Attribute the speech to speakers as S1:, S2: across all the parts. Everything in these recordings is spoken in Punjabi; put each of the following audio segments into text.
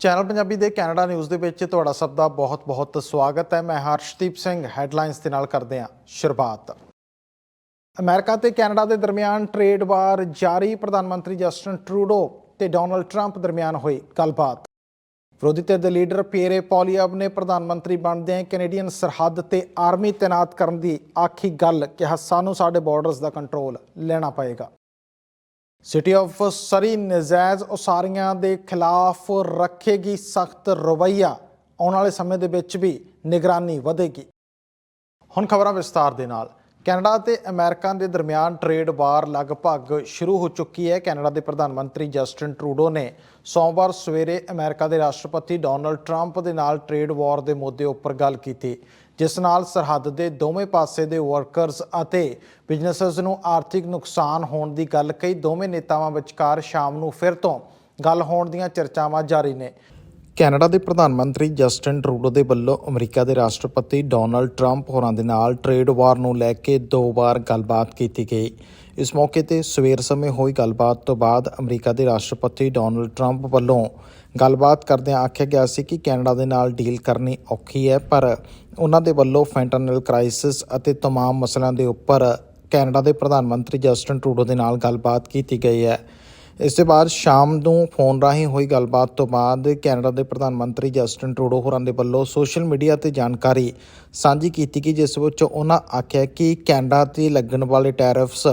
S1: ਚੈਨਲ ਪੰਜਾਬੀ ਦੇ ਕੈਨੇਡਾ ਨਿਊਜ਼ ਦੇ ਵਿੱਚ ਤੁਹਾਡਾ ਸਭ ਦਾ ਬਹੁਤ-ਬਹੁਤ ਸਵਾਗਤ ਹੈ। ਮੈਂ ਹਰਸ਼ਦੀਪ ਸਿੰਘ, ਹੈਡਲਾਈਨਸ ਦੇ ਨਾਲ ਕਰਦੇ ਹਾਂ ਸ਼ੁਰੂਆਤ। ਅਮਰੀਕਾ ਤੇ ਕੈਨੇਡਾ ਦੇ ਦਰਮਿਆਨ ਟ੍ਰੇਡ ਵਾਰ ਜਾਰੀ। ਪ੍ਰਧਾਨ ਮੰਤਰੀ ਜਸਟਨ ਟਰੂਡੋ ਤੇ ਡੋਨਲਡ ਟਰੰਪ ਦਰਮਿਆਨ ਹੋਈ ਗੱਲਬਾਤ। ਵਿਰੋਧੀ ਧਿਰ ਦੇ ਲੀਡਰ ਪੀਅਰੇ ਪੋਲੀਅਬ ਨੇ ਪ੍ਰਧਾਨ ਮੰਤਰੀ ਬਣਦਿਆਂ ਕੈਨੇਡੀਅਨ ਸਰਹੱਦ ਤੇ ਆਰਮੀ ਤਾਇਨਾਤ ਕਰਨ ਦੀ ਆਖੀ ਗੱਲ ਕਿਹਾ। ਸਾਨੂੰ ਸਾਡੇ ਬਾਰਡਰਸ ਦਾ ਕੰਟਰੋਲ ਲੈਣਾ ਪਏਗਾ। ਸਿਟੀ ਆਫ ਸਰੀ ਨਜਾਇਜ਼ ਉਸਾਰੀਆਂ ਦੇ ਖਿਲਾਫ ਰੱਖੇਗੀ ਸਖਤ ਰਵੱਈਆ। ਆਉਣ ਵਾਲੇ ਸਮੇਂ ਦੇ ਵਿੱਚ ਵੀ ਨਿਗਰਾਨੀ ਵਧੇਗੀ। ਹੁਣ ਖਬਰਾਂ ਵਿਸਤਾਰ ਦੇ ਨਾਲ। ਕੈਨੇਡਾ ਤੇ ਅਮਰੀਕਾ ਦੇ ਦਰਮਿਆਨ ਟ੍ਰੇਡ ਵਾਰ ਲਗਭਗ ਸ਼ੁਰੂ ਹੋ ਚੁੱਕੀ ਹੈ। ਕੈਨੇਡਾ ਦੇ ਪ੍ਰਧਾਨ ਮੰਤਰੀ ਜਸਟਿਨ ਟਰੂਡੋ ਨੇ ਸੋਮਵਾਰ ਸਵੇਰੇ ਅਮਰੀਕਾ ਦੇ ਰਾਸ਼ਟਰਪਤੀ ਡੋਨਲਡ ਟਰੰਪ ਦੇ ਨਾਲ ਟ੍ਰੇਡ ਵਾਰ ਦੇ ਮੁੱਦੇ ਉੱਪਰ ਗੱਲ ਕੀਤੀ। ਜਿਸ ਨਾਲ ਸਰਹੱਦ ਦੇ ਦੋਵੇਂ ਪਾਸੇ ਦੇ ਵਰਕਰਸ ਅਤੇ ਬਿਜ਼ਨੈਸਸ ਨੂੰ ਆਰਥਿਕ ਨੁਕਸਾਨ ਹੋਣ ਦੀ ਗੱਲ ਕਈ ਦੋਵੇਂ ਨੇਤਾਵਾਂ ਵਿਚਕਾਰ ਸ਼ਾਮ ਨੂੰ ਫਿਰ ਤੋਂ ਗੱਲ ਹੋਣ ਦੀਆਂ ਚਰਚਾਵਾਂ ਜਾਰੀ ਨੇ। ਕੈਨੇਡਾ ਦੇ ਪ੍ਰਧਾਨ ਮੰਤਰੀ ਜਸਟਿਨ ਟਰੂਡੋ ਦੇ ਵੱਲੋਂ ਅਮਰੀਕਾ ਦੇ ਰਾਸ਼ਟਰਪਤੀ ਡੋਨਲਡ ਟਰੰਪ ਹੋਰਾਂ ਦੇ ਨਾਲ ਟ੍ਰੇਡ ਵਾਰ ਨੂੰ ਲੈ ਕੇ ਦੋ ਵਾਰ ਗੱਲਬਾਤ ਕੀਤੀ ਗਈ। ਇਸ ਮੌਕੇ ਤੇ ਸਵੇਰ ਸਮੇਂ ਹੋਈ ਗੱਲਬਾਤ ਤੋਂ ਬਾਅਦ ਅਮਰੀਕਾ ਦੇ ਰਾਸ਼ਟਰਪਤੀ ਡੋਨਲਡ ਟਰੰਪ ਵੱਲੋਂ ਗੱਲਬਾਤ ਕਰਦਿਆਂ ਆਖਿਆ ਗਿਆ ਸੀ ਕਿ ਕੈਨੇਡਾ ਦੇ ਨਾਲ ਡੀਲ ਕਰਨੀ ਔਖੀ ਹੈ ਪਰ ਉਹਨਾਂ ਦੇ ਵੱਲੋਂ ਫੈਂਟਨਲ ਕ੍ਰਾਈਸਿਸ ਅਤੇ तमाम ਮਸਲਿਆਂ ਦੇ ਉੱਪਰ ਕੈਨੇਡਾ ਦੇ ਪ੍ਰਧਾਨ ਮੰਤਰੀ ਜਸਟਿਨ ਟਰੂਡੋ ਦੇ ਨਾਲ ਗੱਲਬਾਤ ਕੀਤੀ ਗਈ ਹੈ ਇਸ ਦੇ ਬਾਅਦ ਸ਼ਾਮ ਨੂੰ ਫੋਨ ਰਾਹੀਂ ਹੋਈ ਗੱਲਬਾਤ ਤੋਂ ਬਾਅਦ ਕੈਨੇਡਾ ਦੇ ਪ੍ਰਧਾਨ ਮੰਤਰੀ ਜਸਟਿਨ ਟਰੂਡੋ ਹੋਰਾਂ ਦੇ ਵੱਲੋਂ ਸੋਸ਼ਲ ਮੀਡੀਆ ਤੇ ਜਾਣਕਾਰੀ ਸਾਂਝੀ ਕੀਤੀ ਗਈ, ਜਿਸ ਵਿੱਚ ਉਹਨਾਂ ਆਖਿਆ ਕਿ ਕੈਨੇਡਾ ਤੇ ਲੱਗਣ ਵਾਲੇ ਟੈਰਿਫਸ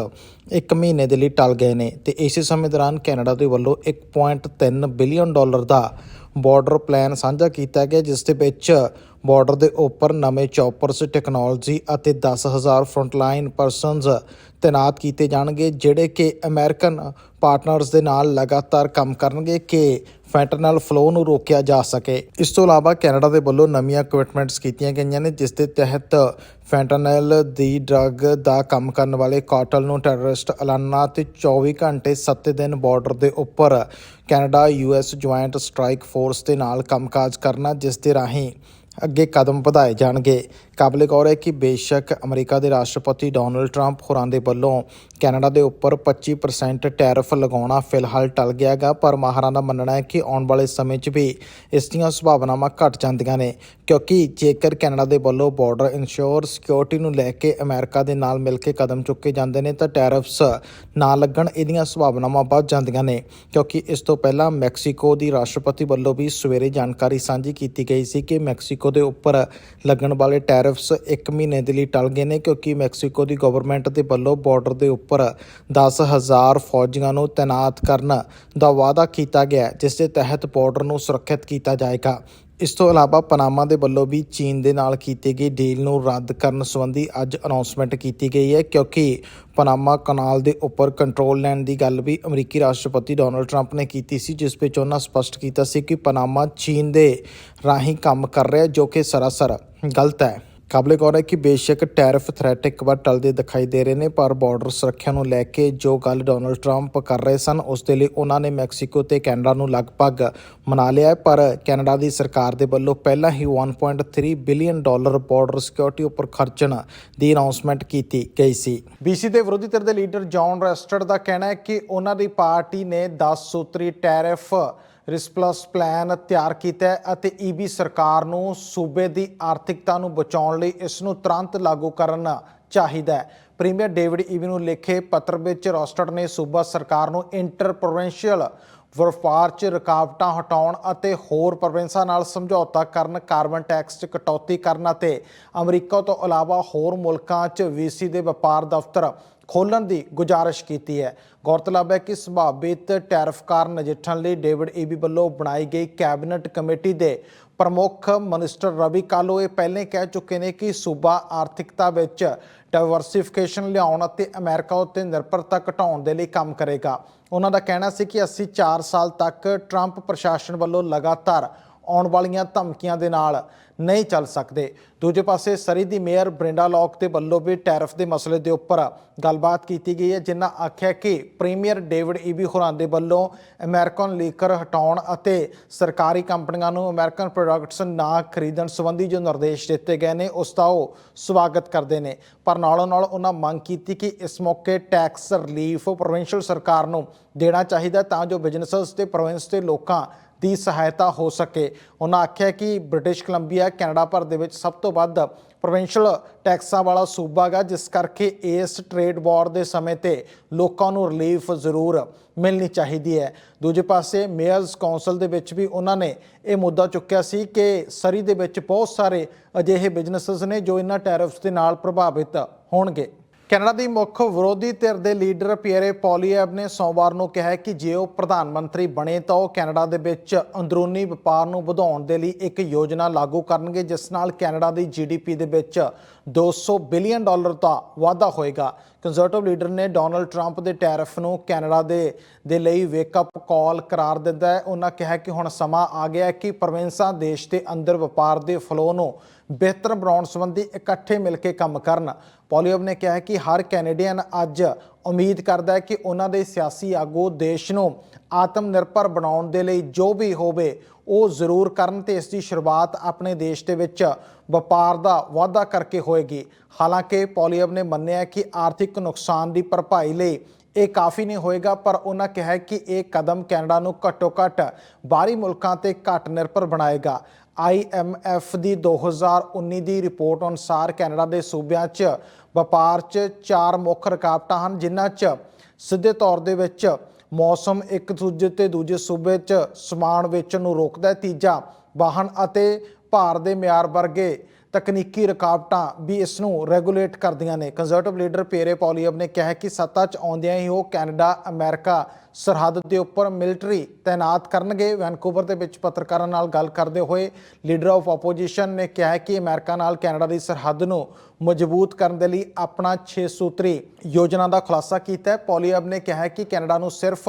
S1: ਇੱਕ ਮਹੀਨੇ ਦੇ ਲਈ ਟਲ ਗਏ ਨੇ ਤੇ ਇਸੇ ਸਮੇਂ ਦੌਰਾਨ ਕੈਨੇਡਾ ਦੇ ਵੱਲੋਂ 1.3 ਬਿਲੀਅਨ ਡਾਲਰ ਦਾ ਬਾਰਡਰ ਪਲਾਨ ਸਾਂਝਾ ਕੀਤਾ ਗਿਆ, ਜਿਸ ਦੇ ਵਿੱਚ ਬਾਰਡਰ ਦੇ ਉੱਪਰ ਨਵੇਂ ਚੌਪਰਸ ਟੈਕਨੋਲੋਜੀ ਅਤੇ 10000 ਫਰੰਟਲਾਈਨ ਪਰਸਨਸ ਤੈਨਾਤ ਕੀਤੇ ਜਾਣਗੇ, ਜਿਹੜੇ ਕਿ ਅਮਰੀਕਨ ਪਾਰਟਨਰਸ ਦੇ ਨਾਲ ਲਗਾਤਾਰ ਕੰਮ ਕਰਨਗੇ ਕਿ ਫੈਂਟਨਲ ਫਲੋ ਨੂੰ ਰੋਕਿਆ ਜਾ ਸਕੇ। ਇਸ ਤੋਂ ਇਲਾਵਾ ਕੈਨੇਡਾ ਦੇ ਵੱਲੋਂ ਨਵੀਆਂ ਕਮਿਟਮੈਂਟਸ ਕੀਤੀਆਂ ਗਈਆਂ ਨੇ, ਜਿਸ ਦੇ ਤਹਿਤ ਫੈਂਟਨਲ ਦੀ ਡਰੱਗ ਦਾ ਕੰਮ ਕਰਨ ਵਾਲੇ ਕਾਟਲ ਨੂੰ ਟੈਰਰਿਸਟ ਐਲਾਨਣਾ ਤੇ 24 ਘੰਟੇ 7 ਦਿਨ ਬਾਰਡਰ ਦੇ ਉੱਪਰ Canada US joint strike force ਦੇ ਨਾਲ ਕੰਮਕਾਜ ਕਰਨਾ, ਜਿਸ ਦੇ ਰਾਹੀਂ ਅੱਗੇ ਕਦਮ ਵਧਾਏ ਜਾਣਗੇ। ਕਾਬਲੇ ਗੌਰ ਹੈ ਕਿ ਬੇਸ਼ੱਕ ਅਮਰੀਕਾ ਦੇ ਰਾਸ਼ਟਰਪਤੀ ਡੋਨਲਡ ਟਰੰਪ ਹੋਰਾਂ ਦੇ ਵੱਲੋਂ ਕੈਨੇਡਾ ਦੇ ਉੱਪਰ 25% ਟੈਰਿਫ ਲਗਾਉਣਾ ਫਿਲਹਾਲ ਟਲ ਗਿਆਗਾ, ਪਰ ਮਾਹਰਾਂ ਦਾ ਮੰਨਣਾ ਹੈ ਕਿ ਆਉਣ ਵਾਲੇ ਸਮੇਂ 'ਚ ਵੀ ਇਸ ਦੀਆਂ ਸੰਭਾਵਨਾਵਾਂ ਘਟ ਜਾਂਦੀਆਂ ਨੇ, ਕਿਉਂਕਿ ਜੇਕਰ ਕੈਨੇਡਾ ਦੇ ਵੱਲੋਂ ਬਾਰਡਰ ਇਨਸ਼ੋਰ ਸਿਕਿਉਰਿਟੀ ਨੂੰ ਲੈ ਕੇ ਅਮਰੀਕਾ ਦੇ ਨਾਲ ਮਿਲ ਕੇ ਕਦਮ ਚੁੱਕੇ ਜਾਂਦੇ ਨੇ, ਤਾਂ ਟੈਰਿਫਸ ਨਾ ਲੱਗਣ ਇਹਦੀਆਂ ਸੰਭਾਵਨਾਵਾਂ ਵੱਧ ਜਾਂਦੀਆਂ ਨੇ, ਕਿਉਂਕਿ ਇਸ ਤੋਂ ਪਹਿਲਾਂ ਮੈਕਸੀਕੋ ਦੀ ਰਾਸ਼ਟਰਪਤੀ ਵੱਲੋਂ ਵੀ ਸਵੇਰੇ ਜਾਣਕਾਰੀ ਸਾਂਝੀ ਕੀਤੀ ਗਈ ਸੀ ਕਿ ਮੈਕਸੀਕੋ ਦੇ ਉੱਪਰ ਲੱਗਣ ਵਾਲੇ ਟੈਰਿਫਸ 1 ਮਹੀਨੇ ਦੇ ਲਈ ਟਲ ਗਏ ਨੇ, ਕਿਉਂਕਿ ਮੈਕਸੀਕੋ ਦੀ ਗਵਰਨਮੈਂਟ ਦੇ ਵੱਲੋਂ ਬਾਰਡਰ ਦੇ ਉੱਪਰ 10000 ਫੌਜੀਆਂ ਨੂੰ ਤਾਇਨਾਤ ਕਰਨ ਦਾ ਵਾਅਦਾ ਕੀਤਾ ਗਿਆ, ਜਿਸ ਦੇ ਤਹਿਤ ਬਾਰਡਰ ਨੂੰ ਸੁਰੱਖਿਅਤ ਕੀਤਾ ਜਾਏਗਾ। ਇਸ ਤੋਂ ਇਲਾਵਾ ਪਨਾਮਾ ਦੇ ਵੱਲੋਂ ਵੀ ਚੀਨ ਦੇ ਨਾਲ ਕੀਤੀ ਗਈ ਡੀਲ ਨੂੰ ਰੱਦ ਕਰਨ ਸੰਬੰਧੀ ਅੱਜ ਅਨਾਉਂਸਮੈਂਟ ਕੀਤੀ ਗਈ ਹੈ, ਕਿਉਂਕਿ ਪਨਾਮਾ ਕਨਾਲ ਦੇ ਉੱਪਰ ਕੰਟਰੋਲ ਲੈਣ ਦੀ ਗੱਲ ਵੀ ਅਮਰੀਕੀ ਰਾਸ਼ਟਰਪਤੀ ਡੋਨਲਡ ਟਰੰਪ ਨੇ ਕੀਤੀ ਸੀ, ਜਿਸ ਵਿੱਚ ਉਹਨਾਂ ਸਪਸ਼ਟ ਕੀਤਾ ਸੀ ਕਿ ਪਨਾਮਾ ਚੀਨ ਦੇ ਰਾਹੀਂ ਕੰਮ ਕਰ ਰਿਹਾ, ਜੋ ਕਿ ਸਰਾਸਰ ਗਲਤ ਹੈ। ਕਾਬਲੇ ਗੌਰ ਹੈ ਕਿ ਬੇਸ਼ੱਕ ਟੈਰਿਫ ਥ੍ਰੈਟ ਇੱਕ ਵਾਰ ਟਲਦੇ ਦਿਖਾਈ ਦੇ ਰਹੇ ਨੇ, ਪਰ ਬਾਰਡਰ ਸੁਰੱਖਿਆ ਨੂੰ ਲੈ ਕੇ ਜੋ ਗੱਲ ਡੋਨਲਡ ਟਰੰਪ ਕਰ ਰਹੇ ਸਨ, ਉਸ ਦੇ ਲਈ ਉਹਨਾਂ ਨੇ ਮੈਕਸੀਕੋ ਤੇ ਕੈਨੇਡਾ ਨੂੰ ਲਗਭਗ ਮਨਾ ਲਿਆ ਹੈ। ਪਰ ਕੈਨੇਡਾ ਦੀ ਸਰਕਾਰ ਦੇ ਵੱਲੋਂ ਪਹਿਲਾਂ ਹੀ 1.3 ਬਿਲੀਅਨ ਡਾਲਰ ਬਾਰਡਰ ਸਿਕਿਉਰਿਟੀ ਉੱਪਰ ਖਰਚਣ ਦੀ ਅਨਾਉਂਸਮੈਂਟ ਕੀਤੀ ਗਈ ਸੀ। ਬੀਸੀ ਦੇ ਵਿਰੋਧੀ ਧਿਰ ਦੇ ਲੀਡਰ ਜੌਨ ਰੈਸਟਰ ਦਾ ਕਹਿਣਾ ਹੈ ਕਿ ਉਹਨਾਂ ਦੀ ਪਾਰਟੀ ਨੇ 10 ਸੂਤਰੀ ਟੈਰਿਫ ਰਿਸਪਲਸ ਪਲਾਨ ਤਿਆਰ ਕੀਤਾ ਹੈ ਅਤੇ ਈਬੀ ਸਰਕਾਰ ਨੂੰ ਸੂਬੇ ਦੀ ਆਰਥਿਕਤਾ ਨੂੰ ਬਚਾਉਣ ਲਈ ਇਸ ਨੂੰ ਤੁਰੰਤ ਲਾਗੂ ਕਰਨਾ ਚਾਹੀਦਾ ਹੈ। ਪ੍ਰੀਮੀਅਰ ਡੇਵਿਡ ਈਬੀ ਨੂੰ ਲਿਖੇ ਪੱਤਰ ਵਿੱਚ ਰੋਸਟਰ ਨੇ ਸੂਬਾ ਸਰਕਾਰ ਨੂੰ ਇੰਟਰ ਪ੍ਰੋਵਿੰਸ਼ੀਅਲ ਵਪਾਰ 'ਚ ਰੁਕਾਵਟਾਂ ਹਟਾਉਣ ਅਤੇ ਹੋਰ ਪ੍ਰੋਵਿੰਸਾਂ ਨਾਲ ਸਮਝੌਤਾ ਕਰਨ, ਕਾਰਬਨ ਟੈਕਸ 'ਚ ਕਟੌਤੀ ਕਰਨ ਅਤੇ ਅਮਰੀਕਾ ਤੋਂ ਇਲਾਵਾ ਹੋਰ ਮੁਲਕਾਂ 'ਚ ਵੀਸੀ ਦੇ ਵਪਾਰ ਦਫ਼ਤਰ ਖੋਲਣ ਦੀ ਗੁਜਾਰਿਸ਼ ਕੀਤੀ ਹੈ। ਗੌਰਤਲਬ ਹੈ ਕਿ ਸੰਭਾਵਿਤ ਟੈਰਿਫ ਕਾਰਨ ਨਜਿੱਠਣ ਲਈ ਡੇਵਿਡ ਈਬੀ ਵੱਲੋਂ ਬਣਾਈ ਗਈ ਕੈਬਨਿਟ ਕਮੇਟੀ ਦੇ ਪ੍ਰਮੁੱਖ ਮਿਨਿਸਟਰ ਰਵੀ ਕਾਲੋ ਇਹ ਪਹਿਲੇ ਕਹਿ ਚੁੱਕੇ ਨੇ ਕਿ ਸੂਬਾ ਆਰਥਿਕਤਾ ਵਿੱਚ ਡਾਈਵਰਸਿਫਿਕੇਸ਼ਨ ਲਿਆਉਣ ਅਤੇ ਅਮਰੀਕਾ ਉੱਤੇ ਨਿਰਭਰਤਾ ਘਟਾਉਣ ਦੇ ਲਈ ਕੰਮ ਕਰੇਗਾ। ਉਹਨਾਂ ਦਾ ਕਹਿਣਾ ਸੀ ਕਿ ਅਸੀਂ 4 ਸਾਲ ਤੱਕ ਟਰੰਪ ਪ੍ਰਸ਼ਾਸਨ ਵੱਲੋਂ ਲਗਾਤਾਰ ਆਉਣ ਵਾਲੀਆਂ ਧਮਕੀਆਂ ਦੇ ਨਾਲ ਨਹੀਂ ਚੱਲ ਸਕਦੇ। ਦੂਜੇ ਪਾਸੇ ਸਰੀ ਦੀ ਮੇਅਰ ਬ੍ਰਿੰਡਾ ਲੌਕ ਦੇ ਵੱਲੋਂ ਵੀ ਟੈਰਿਫ ਦੇ ਮਸਲੇ ਦੇ ਉੱਪਰ ਗੱਲਬਾਤ ਕੀਤੀ ਗਈ ਹੈ, ਜਿਨ੍ਹਾਂ ਆਖਿਆ ਕਿ ਪ੍ਰੀਮੀਅਰ ਡੇਵਿਡ ਈਬੀ ਹੋਰਾਂ ਦੇ ਵੱਲੋਂ ਅਮਰੀਕਨ ਲੀਕਰ ਹਟਾਉਣ ਅਤੇ ਸਰਕਾਰੀ ਕੰਪਨੀਆਂ ਨੂੰ ਅਮਰੀਕਨ ਪ੍ਰੋਡਕਟਸ ਨਾ ਖਰੀਦਣ ਸੰਬੰਧੀ ਜੋ ਨਿਰਦੇਸ਼ ਦਿੱਤੇ ਗਏ ਨੇ, ਉਸ ਦਾ ਉਹ ਸਵਾਗਤ ਕਰਦੇ ਨੇ। ਪਰ ਨਾਲੋਂ ਨਾਲ ਉਹਨਾਂ ਮੰਗ ਕੀਤੀ ਕਿ ਇਸ ਮੌਕੇ ਟੈਕਸ ਰਿਲੀਫ ਪ੍ਰੋਵਿੰਸ਼ੀਅਲ ਸਰਕਾਰ ਨੂੰ ਦੇਣਾ ਚਾਹੀਦਾ ਤਾਂ ਜੋ ਬਿਜ਼ਨੈਸਸ ਤੇ ਪ੍ਰੋਵਿੰਸ ਦੇ ਲੋਕਾਂ ਦੀ ਸਹਾਇਤਾ ਹੋ ਸਕੇ। ਉਹਨਾਂ ਆਖਿਆ ਕਿ ਬ੍ਰਿਟਿਸ਼ ਕੋਲੰਬੀਆ ਕੈਨੇਡਾ ਭਰ ਦੇ ਵਿੱਚ ਸਭ ਤੋਂ ਵੱਧ ਪ੍ਰੋਵਿੰਸ਼ੀਅਲ ਟੈਕਸਾਂ ਵਾਲਾ ਸੂਬਾ ਗਾ, ਜਿਸ ਕਰਕੇ ਇਸ ਟ੍ਰੇਡ ਵਾਰ ਦੇ ਸਮੇਂ ਤੇ ਲੋਕਾਂ ਨੂੰ ਰਿਲੀਫ ਜ਼ਰੂਰ ਮਿਲਣੀ ਚਾਹੀਦੀ ਹੈ। ਦੂਜੇ ਪਾਸੇ ਮੇਅਰਸ ਕਾਉਂਸਲ ਦੇ ਵਿੱਚ ਵੀ ਉਹਨਾਂ ਨੇ ਇਹ ਮੁੱਦਾ ਚੁੱਕਿਆ ਸੀ ਕਿ ਸਰੀ ਦੇ ਵਿੱਚ ਬਹੁਤ ਸਾਰੇ ਅਜਿਹੇ ਬਿਜ਼ਨੈਸਸ ਨੇ ਜੋ ਇਹਨਾਂ ਟੈਰਿਫਸ ਦੇ ਨਾਲ ਪ੍ਰਭਾਵਿਤ ਹੋਣਗੇ। ਕੈਨੇਡਾ ਦੀ ਮੁੱਖ ਵਿਰੋਧੀ ਧਿਰ ਦੇ ਲੀਡਰ ਪੀਅਰੇ ਪੋਲੀਐਬ ਨੇ ਸੋਮਵਾਰ ਨੂੰ ਕਿਹਾ ਕਿ ਜੇ ਉਹ ਪ੍ਰਧਾਨ ਮੰਤਰੀ ਬਣੇ ਤਾਂ ਉਹ ਕੈਨੇਡਾ ਦੇ ਵਿੱਚ ਅੰਦਰੂਨੀ ਵਪਾਰ ਨੂੰ ਵਧਾਉਣ ਦੇ ਲਈ ਇੱਕ ਯੋਜਨਾ ਲਾਗੂ ਕਰਨਗੇ, ਜਿਸ ਨਾਲ ਕੈਨੇਡਾ ਦੀ ਜੀਡੀਪੀ ਦੇ ਵਿੱਚ 200 ਬਿਲੀਅਨ ਡਾਲਰ ਦਾ ਵਾਧਾ ਹੋਏਗਾ। ਕੰਜ਼ਰਵੇਟਿਵ ਲੀਡਰ ਨੇ ਡੋਨਲਡ ਟਰੰਪ ਦੇ ਟੈਰਿਫ ਨੂੰ ਕੈਨੇਡਾ ਦੇ ਦੇ ਲਈ ਵੇਕ ਅਪ ਕਾਲ ਕਰਾਰ ਦਿੱਤਾ ਹੈ। ਉਹਨਾਂ ਕਿਹਾ ਕਿ ਹੁਣ ਸਮਾਂ ਆ ਗਿਆ ਹੈ ਕਿ ਪ੍ਰੋਵਿੰਸਾਂ ਦੇਸ਼ ਦੇ ਅੰਦਰ ਵਪਾਰ ਦੇ ਫਲੋ ਨੂੰ ਬਿਹਤਰ ਬਣਾਉਣ ਸੰਬੰਧੀ ਇਕੱਠੇ ਮਿਲ ਕੇ ਕੰਮ ਕਰਨ। ਪੋਲੀਅਬ ਨੇ ਕਿਹਾ ਕਿ ਹਰ ਕੈਨੇਡੀਅਨ ਅੱਜ ਉਮੀਦ ਕਰਦਾ ਹੈ ਕਿ ਉਹਨਾਂ ਦੇ ਸਿਆਸੀ ਆਗੂ ਦੇਸ਼ ਨੂੰ ਆਤਮ ਨਿਰਭਰ ਬਣਾਉਣ ਦੇ ਲਈ ਜੋ ਵੀ ਹੋਵੇ, ਉਹ ਜ਼ਰੂਰ ਕਰਨ ਤੇ ਇਸ ਦੀ ਸ਼ੁਰੂਆਤ ਆਪਣੇ ਦੇਸ਼ ਦੇ ਵਿੱਚ ਵਪਾਰ ਦਾ ਵਾਧਾ ਕਰਕੇ ਹੋਏਗੀ। ਹਾਲਾਂਕਿ ਪੋਲੀਅਬ ਨੇ ਮੰਨਿਆ ਕਿ ਆਰਥਿਕ ਨੁਕਸਾਨ ਦੀ ਭਰਪਾਈ ਲਈ ਇਹ ਕਾਫੀ ਨਹੀਂ ਹੋਏਗਾ, ਪਰ ਉਹਨਾਂ ਕਿਹਾ ਕਿ ਇਹ ਕਦਮ ਕੈਨੇਡਾ ਨੂੰ ਘੱਟੋ-ਘੱਟ ਬਾਹਰੀ ਮੁਲਕਾਂ ਤੇ ਘੱਟ ਨਿਰਭਰ ਬਣਾਏਗਾ। IMF ਦੀ 2019 ਦੀ ਰਿਪੋਰਟ ਅਨੁਸਾਰ ਕੈਨੇਡਾ ਦੇ ਸੂਬਿਆਂ 'ਚ ਵਪਾਰ 'ਚ ਚਾਰ ਮੁੱਖ ਰੁਕਾਵਟਾਂ ਹਨ, ਜਿਨ੍ਹਾਂ 'ਚ ਸਿੱਧੇ ਤੌਰ ਦੇ ਵਿੱਚ ਮੌਸਮ ਇੱਕ ਦੂਜੇ ਤੇ ਦੂਜੇ ਸੂਬੇ 'ਚ ਸਮਾਨ ਵੇਚਣ ਨੂੰ ਰੋਕਦਾ ਹੈ, ਤੀਜਾ ਵਾਹਨ ਅਤੇ ਭਾਰ ਦੇ ਮਿਆਰ ਵਰਗੇ ਤਕਨੀਕੀ ਰੁਕਾਵਟਾਂ ਵੀ ਇਸ ਨੂੰ ਰੈਗੂਲੇਟ ਕਰਦੀਆਂ ਨੇ। ਕੰਜ਼ਰਵੇਟਿਵ ਲੀਡਰ ਪੇਰੇ ਪੋਲੀਅਬ ਨੇ ਕਿਹਾ ਕਿ ਸੱਤਾ 'ਚ ਆਉਂਦਿਆਂ ਹੀ ਉਹ ਕੈਨੇਡਾ, ਅਮਰੀਕਾ ਸਰਹੱਦ ਦੇ ਉੱਪਰ ਮਿਲਟਰੀ ਤਾਇਨਾਤ ਕਰਨਗੇ। ਵੈਨਕੂਵਰ ਦੇ ਵਿੱਚ ਪੱਤਰਕਾਰਾਂ ਨਾਲ ਗੱਲ ਕਰਦੇ ਹੋਏ ਲੀਡਰ ਆਫ ਆਪੋਜੀਸ਼ਨ ਨੇ ਕਿਹਾ ਕਿ ਅਮਰੀਕਾ ਨਾਲ ਕੈਨੇਡਾ ਦੀ ਸਰਹੱਦ ਨੂੰ ਮਜ਼ਬੂਤ ਕਰਨ ਦੇ ਲਈ ਆਪਣਾ 6 ਸੂਤਰੀ ਯੋਜਨਾ ਦਾ ਖੁਲਾਸਾ ਕੀਤਾ ਹੈ। ਪੋਲੀਅਬ ਨੇ ਕਿਹਾ ਕਿ ਕੈਨੇਡਾ ਨੂੰ ਸਿਰਫ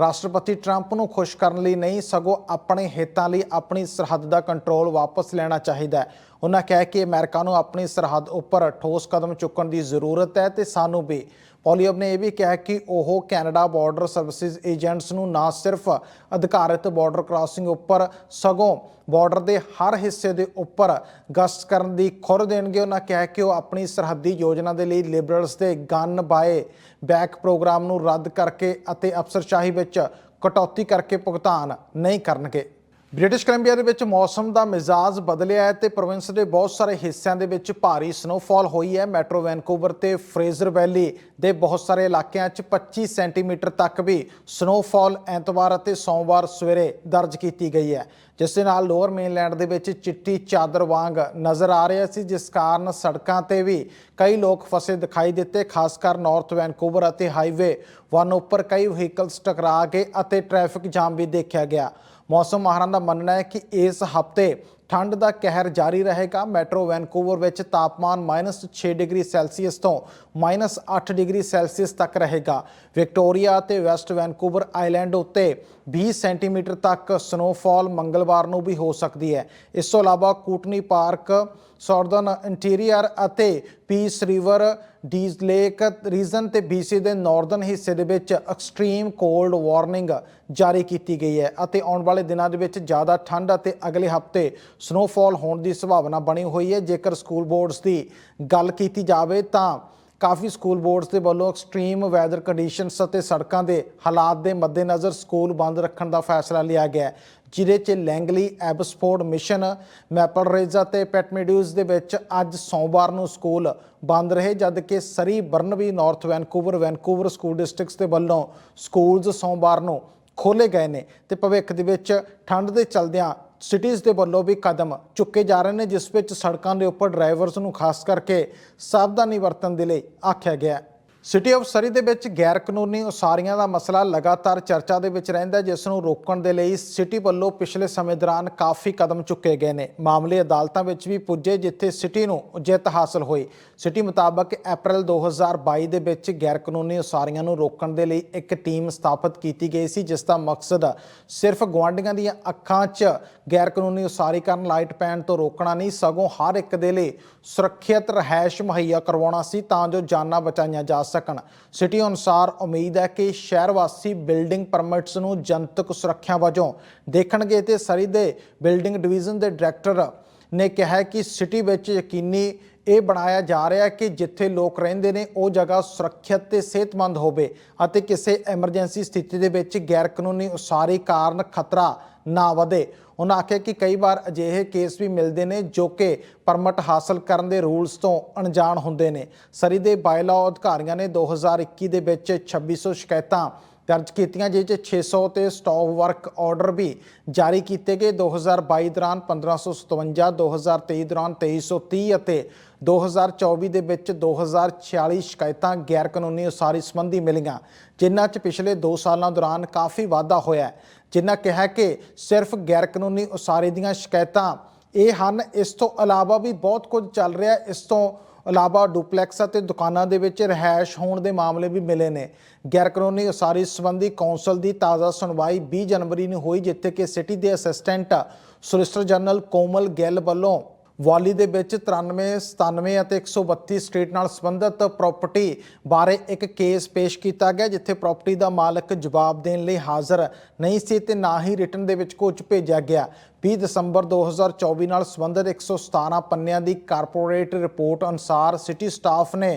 S1: ਰਾਸ਼ਟਰਪਤੀ ਟਰੰਪ ਨੂੰ ਖੁਸ਼ ਕਰਨ ਲਈ ਨਹੀਂ, ਸਗੋਂ ਆਪਣੇ ਹਿੱਤਾਂ ਲਈ ਆਪਣੀ ਸਰਹੱਦ ਦਾ ਕੰਟਰੋਲ ਵਾਪਸ ਲੈਣਾ ਚਾਹੀਦਾ ਹੈ। ਉਹਨਾਂ ਕਿਹਾ ਕਿ ਅਮਰੀਕਾ ਨੂੰ ਆਪਣੀ ਸਰਹੱਦ ਉੱਪਰ ਠੋਸ ਕਦਮ ਚੁੱਕਣ ਦੀ ਜ਼ਰੂਰਤ ਹੈ ਤੇ ਸਾਨੂੰ ਵੀ। ਪੋਲੀਅਬ ਨੇ ਇਹ ਵੀ ਕਿਹਾ ਕਿ ਉਹ ਕੈਨੇਡਾ ਬਾਰਡਰ ਸਰਵਿਸਿਜ਼ ਏਜੰਟਸ ਨੂੰ ਨਾ ਸਿਰਫ ਅਧਿਕਾਰਿਤ ਬਾਰਡਰ ਕ੍ਰਾਸਿੰਗ ਉੱਪਰ, ਸਗੋਂ ਬਾਰਡਰ ਦੇ ਹਰ ਹਿੱਸੇ ਦੇ ਉੱਪਰ ਗਸ਼ਤ ਕਰਨ ਦੀ ਖੁਰ ਦੇਣਗੇ। ਉਹਨਾਂ ਕਿਹਾ ਕਿ ਉਹ ਆਪਣੀ ਸਰਹੱਦੀ ਯੋਜਨਾ ਦੇ ਲਈ ਲਿਬਰਲਸ ਦੇ ਗਨ ਬਾਏ ਬੈਕ ਪ੍ਰੋਗਰਾਮ ਨੂੰ ਰੱਦ ਕਰਕੇ ਅਤੇ ਅਫਸਰਸ਼ਾਹੀ ਵਿੱਚ ਕਟੌਤੀ ਕਰਕੇ ਭੁਗਤਾਨ ਨਹੀਂ ਕਰਨਗੇ। ਬ੍ਰਿਟਿਸ਼ ਕੋਲੰਬੀਆ ਦੇ ਵਿੱਚ ਮੌਸਮ ਦਾ ਮਿਜ਼ਾਜ ਬਦਲਿਆ ਹੈ ਤੇ ਪ੍ਰੋਵਿੰਸ ਦੇ ਬਹੁਤ ਸਾਰੇ ਹਿੱਸਿਆਂ ਦੇ ਵਿੱਚ ਭਾਰੀ ਸਨੋਫਾਲ ਹੋਈ ਹੈ। ਮੈਟਰੋ ਵੈਨਕੂਵਰ ਤੇ ਫਰੇਜ਼ਰ ਵੈਲੀ ਦੇ ਬਹੁਤ ਸਾਰੇ ਇਲਾਕਿਆਂ 'ਚ 25 ਸੈਂਟੀਮੀਟਰ ਤੱਕ ਵੀ ਸਨੋਫਾਲ ਐਤਵਾਰ ਅਤੇ ਸੋਮਵਾਰ ਸਵੇਰੇ ਦਰਜ ਕੀਤੀ ਗਈ ਹੈ। ਜਿਸ ਦੇ ਨਾਲ ਲੋਅਰ ਮੇਨਲੈਂਡ ਦੇ ਵਿੱਚ ਚਿੱਟੀ ਚਾਦਰ ਵਾਂਗ ਨਜ਼ਰ ਆ ਰਿਹਾ ਸੀ, ਜਿਸ ਕਾਰਨ ਸੜਕਾਂ ਤੇ ਵੀ ਕਈ ਲੋਕ ਫਸੇ ਦਿਖਾਈ ਦਿੱਤੇ, ਖਾਸ ਕਰ ਨਾਰਥ ਵੈਨਕੂਵਰ ਅਤੇ ਹਾਈਵੇ 1 ਉੱਪਰ ਕਈ ਵਹੀਕਲਸ ਟਕਰਾ ਗਏ ਅਤੇ ਟ੍ਰੈਫਿਕ ਜਾਮ ਵੀ ਦੇਖਿਆ ਗਿਆ। ਮੌਸਮ ਮਾਹਰਾਂ ਦਾ ਮੰਨਣਾ ਹੈ ਕਿ ਇਸ ਹਫ਼ਤੇ ਠੰਡ ਦਾ ਕਹਿਰ ਜਾਰੀ ਰਹੇਗਾ। ਮੈਟਰੋ ਵੈਨਕੂਵਰ ਵਿੱਚ ਤਾਪਮਾਨ -6 ਡਿਗਰੀ ਸੈਲਸੀਅਸ ਤੋਂ -8 ਡਿਗਰੀ ਸੈਲਸੀਅਸ ਤੱਕ ਰਹੇਗਾ। ਵਿਕਟੋਰੀਆ ਤੇ ਵੈਸਟ ਵੈਨਕੂਵਰ ਆਈਲੈਂਡ ਉੱਤੇ 20 ਸੈਂਟੀਮੀਟਰ ਤੱਕ ਸਨੋਫਾਲ ਮੰਗਲਵਾਰ ਨੂੰ ਵੀ ਹੋ ਸਕਦੀ ਹੈ। ਇਸ ਤੋਂ ਇਲਾਵਾ ਕੂਟਨੀ ਪਾਰਕ ਸਾਊਥਰਨ ਇੰਟੀਰੀਅਰ ਅਤੇ Peace River, Dease Lake, region ਤੇ BC ਦੇ ਨਾਰਥਰਨ ਹਿੱਸੇ ਦੇ ਵਿੱਚ ਐਕਸਟ੍ਰੀਮ ਕੋਲਡ ਵਾਰਨਿੰਗ ਜਾਰੀ ਕੀਤੀ ਗਈ ਹੈ ਅਤੇ ਆਉਣ ਵਾਲੇ ਦਿਨਾਂ ਦੇ ਵਿੱਚ ਜ਼ਿਆਦਾ ਠੰਡ ਅਤੇ ਅਗਲੇ ਹਫ਼ਤੇ ਸਨੋਫਾਲ ਹੋਣ ਦੀ ਸੰਭਾਵਨਾ ਬਣੀ ਹੋਈ ਹੈ। ਜੇਕਰ ਸਕੂਲ ਬੋਰਡਸ ਦੀ ਗੱਲ ਕੀਤੀ ਜਾਵੇ ਤਾਂ ਕਾਫੀ ਸਕੂਲ ਬੋਰਡਸ ਦੇ ਵੱਲੋਂ ਐਕਸਟ੍ਰੀਮ ਵੈਦਰ ਕੰਡੀਸ਼ਨਸ ਅਤੇ ਸੜਕਾਂ ਦੇ ਹਾਲਾਤ ਦੇ ਮੱਦੇਨਜ਼ਰ ਸਕੂਲ ਬੰਦ ਰੱਖਣ ਦਾ ਫੈਸਲਾ ਲਿਆ ਗਿਆ ਹੈ, ਜਿਹਦੇ 'ਚ Langley Abbotsford Mission Maple Ridge ਅਤੇ ਪੈਟਮੀਡਿਊਜ਼ ਦੇ ਵਿੱਚ ਅੱਜ ਸੋਮਵਾਰ ਨੂੰ ਸਕੂਲ ਬੰਦ ਰਹੇ ਜਦ ਕਿ Surrey Burnaby North Vancouver Vancouver school districts ਦੇ ਵੱਲੋਂ ਸਕੂਲਸ ਸੋਮਵਾਰ ਨੂੰ ਖੋਲੇ ਗਏ ਨੇ। ਤੇ ਭਵਿੱਖ ਦੇ ਵਿੱਚ ਠੰਡ ਦੇ ਚਲਦਿਆਂ ਸਿਟੀਜ਼ ਦੇ ਵੱਲੋਂ ਵੀ ਕਦਮ ਚੁੱਕੇ ਜਾ ਰਹੇ ਨੇ, ਜਿਸ ਵਿੱਚ ਸੜਕਾਂ ਦੇ ਉੱਪਰ ਡਰਾਈਵਰਸ ਨੂੰ ਖਾਸ ਕਰਕੇ ਸਾਵਧਾਨੀ ਵਰਤਣ ਦੇ ਲਈ ਆਖਿਆ ਗਿਆ ਹੈ। ਸਿਟੀ ਆਫ ਸਰੀ ਦੇ ਵਿੱਚ ਗੈਰ ਕਾਨੂੰਨੀ ਉਸਾਰੀਆਂ ਦਾ ਮਸਲਾ ਲਗਾਤਾਰ ਚਰਚਾ ਦੇ ਵਿੱਚ ਰਹਿੰਦਾ ਜਿਸ ਨੂੰ ਰੋਕਣ ਦੇ ਲਈ ਸਿਟੀ ਵੱਲੋਂ ਪਿਛਲੇ ਸਮੇਂ ਦੌਰਾਨ ਕਾਫੀ ਕਦਮ ਚੁੱਕੇ ਗਏ ਨੇ। ਮਾਮਲੇ ਅਦਾਲਤਾਂ ਵਿੱਚ ਵੀ ਪੁੱਜੇ, ਜਿੱਥੇ ਸਿਟੀ ਨੂੰ ਜਿੱਤ ਹਾਸਲ ਹੋਈ। ਸਿਟੀ ਮੁਤਾਬਕ ਅਪ੍ਰੈਲ 2022 ਦੇ ਵਿੱਚ ਗੈਰ ਕਾਨੂੰਨੀ ਉਸਾਰੀਆਂ ਨੂੰ ਰੋਕਣ ਦੇ ਲਈ ਇੱਕ ਟੀਮ ਸਥਾਪਿਤ ਕੀਤੀ ਗਈ ਸੀ, ਜਿਸ ਦਾ ਮਕਸਦ ਸਿਰਫ ਗੁਆਂਢੀਆਂ ਦੀਆਂ ਅੱਖਾਂ 'ਚ ਗੈਰ ਕਾਨੂੰਨੀ ਉਸਾਰੀ ਕਰਨ ਲਾਈਟ ਪੈਣ ਤੋਂ ਰੋਕਣਾ ਨਹੀਂ, ਸਗੋਂ ਹਰ ਇੱਕ ਦੇ ਲਈ ਸੁਰੱਖਿਅਤ ਰਹਿائش ਮੁਹੱਈਆ ਕਰਵਾਉਣਾ ਸੀ ਤਾਂ ਜੋ ਜਾਨਾਂ ਬਚਾਈਆਂ ਜਾ ਸਕਣ। ਸਿਟੀ ਅਨੁਸਾਰ ਉਮੀਦ ਹੈ ਕਿ ਸ਼ਹਿਰ ਵਾਸੀ ਬਿਲਡਿੰਗ ਪਰਮਿਟਸ ਨੂੰ ਜਨਤਕ ਸੁਰੱਖਿਆ ਵਜੋਂ ਦੇਖਣਗੇ ਤੇ ਸਰੀ ਦੇ ਬਿਲਡਿੰਗ ਡਿਵੀਜ਼ਨ ਦੇ ਡਾਇਰੈਕਟਰ ਨੇ ਕਿਹਾ ਕਿ ਸਿਟੀ ਵਿੱਚ ਯਕੀਨੀ ਇਹ ਬਣਾਇਆ ਜਾ ਰਿਹਾ ਹੈ ਕਿ ਜਿੱਥੇ ਲੋਕ ਰਹਿੰਦੇ ਨੇ, ਉਹ ਜਗ੍ਹਾ ਸੁਰੱਖਿਅਤ ਤੇ ਸਿਹਤਮੰਦ ਹੋਵੇ ਅਤੇ ਕਿਸੇ ਐਮਰਜੈਂਸੀ ਸਥਿਤੀ ਦੇ ਵਿੱਚ ਗੈਰ ਕਾਨੂੰਨੀ ਉਸਾਰੀ ਕਾਰਨ ਖਤਰਾ ਨਾ ਵਧੇ। ਉਹਨਾਂ ਆਖਿਆ ਕਿ ਕਈ ਵਾਰ ਅਜਿਹੇ ਕੇਸ ਵੀ ਮਿਲਦੇ ਨੇ ਜੋ ਕਿ ਪਰਮਿਟ ਹਾਸਲ ਕਰਨ ਦੇ ਰੂਲਸ ਤੋਂ ਅਣਜਾਣ ਹੁੰਦੇ ਨੇ। ਸਰੀ ਦੇ ਬਾਇਲਾਅ ਅਧਿਕਾਰੀਆਂ ਨੇ 2021 ਦੇ ਵਿੱਚ 2600 ਸ਼ਿਕਾਇਤਾਂ ਦਰਜ ਕੀਤੀਆਂ ਜਿਸ 'ਚ 600 ਤੇ ਸਟਾਪ ਵਰਕ ਆਰਡਰ ਵੀ ਜਾਰੀ ਕੀਤੇ ਗਏ। 2022 ਦੌਰਾਨ 1557 2023 ਦੌਰਾਨ 2330 ਅਤੇ 2024 ਦੇ ਵਿੱਚ 2046 ਸ਼ਿਕਾਇਤਾਂ ਗੈਰ ਕਾਨੂੰਨੀ ਉਸਾਰੀ ਸੰਬੰਧੀ ਮਿਲੀਆਂ, ਜਿਨ੍ਹਾਂ 'ਚ ਪਿਛਲੇ 2 ਸਾਲਾਂ ਦੌਰਾਨ ਕਾਫੀ ਵਾਧਾ ਹੋਇਆ ਜਿਨ੍ਹਾਂ ਕਿਹਾ ਕਿ ਸਿਰਫ ਗੈਰ ਕਾਨੂੰਨੀ ਉਸਾਰੀ ਦੀਆਂ ਸ਼ਿਕਾਇਤਾਂ ਇਹ ਹਨ। ਇਸ ਤੋਂ ਇਲਾਵਾ ਵੀ ਬਹੁਤ ਕੁਝ ਚੱਲ ਰਿਹਾ ਇਸ ਤੋਂ ਇਲਾਵਾ ਡੁਪਲੈਕਸ ਅਤੇ ਦੁਕਾਨਾਂ ਦੇ ਵਿੱਚ ਰਹਿائش ਹੋਣ ਦੇ ਮਾਮਲੇ ਵੀ ਮਿਲੇ ਨੇ। ਗੈਰ ਕਾਨੂੰਨੀ ਉਸਾਰੀ ਸੰਬੰਧੀ ਕੌਂਸਲ ਦੀ ਤਾਜ਼ਾ ਸੁਣਵਾਈ 20 ਜਨਵਰੀ ਨੂੰ ਹੋਈ, ਜਿੱਥੇ ਕਿ ਸਿਟੀ ਦੇ assistant solicitor general Komal Gill ਵੱਲੋਂ ਵਾਲੀ ਦੇ ਵਿੱਚ 93 97 ਅਤੇ 132 ਸਟੇਟ ਨਾਲ ਸੰਬੰਧਿਤ ਪ੍ਰਾਪਰਟੀ ਬਾਰੇ ਇੱਕ ਕੇਸ ਪੇਸ਼ ਕੀਤਾ ਗਿਆ, ਜਿੱਥੇ ਪ੍ਰਾਪਰਟੀ ਦਾ ਮਾਲਕ ਜਵਾਬ ਦੇਣ ਲਈ ਹਾਜ਼ਰ ਨਹੀਂ ਸੀ ਤੇ ਨਾ ਹੀ ਰਿਟਰਨ ਦੇ ਵਿੱਚ ਕੁਝ ਭੇਜਿਆ ਗਿਆ। 20 ਦਸੰਬਰ 2024 ਨਾਲ ਸੰਬੰਧਿਤ 117 ਪੰਨਿਆਂ ਦੀ ਕਾਰਪੋਰੇਟ ਰਿਪੋਰਟ ਅਨੁਸਾਰ ਸਿਟੀ ਸਟਾਫ ਨੇ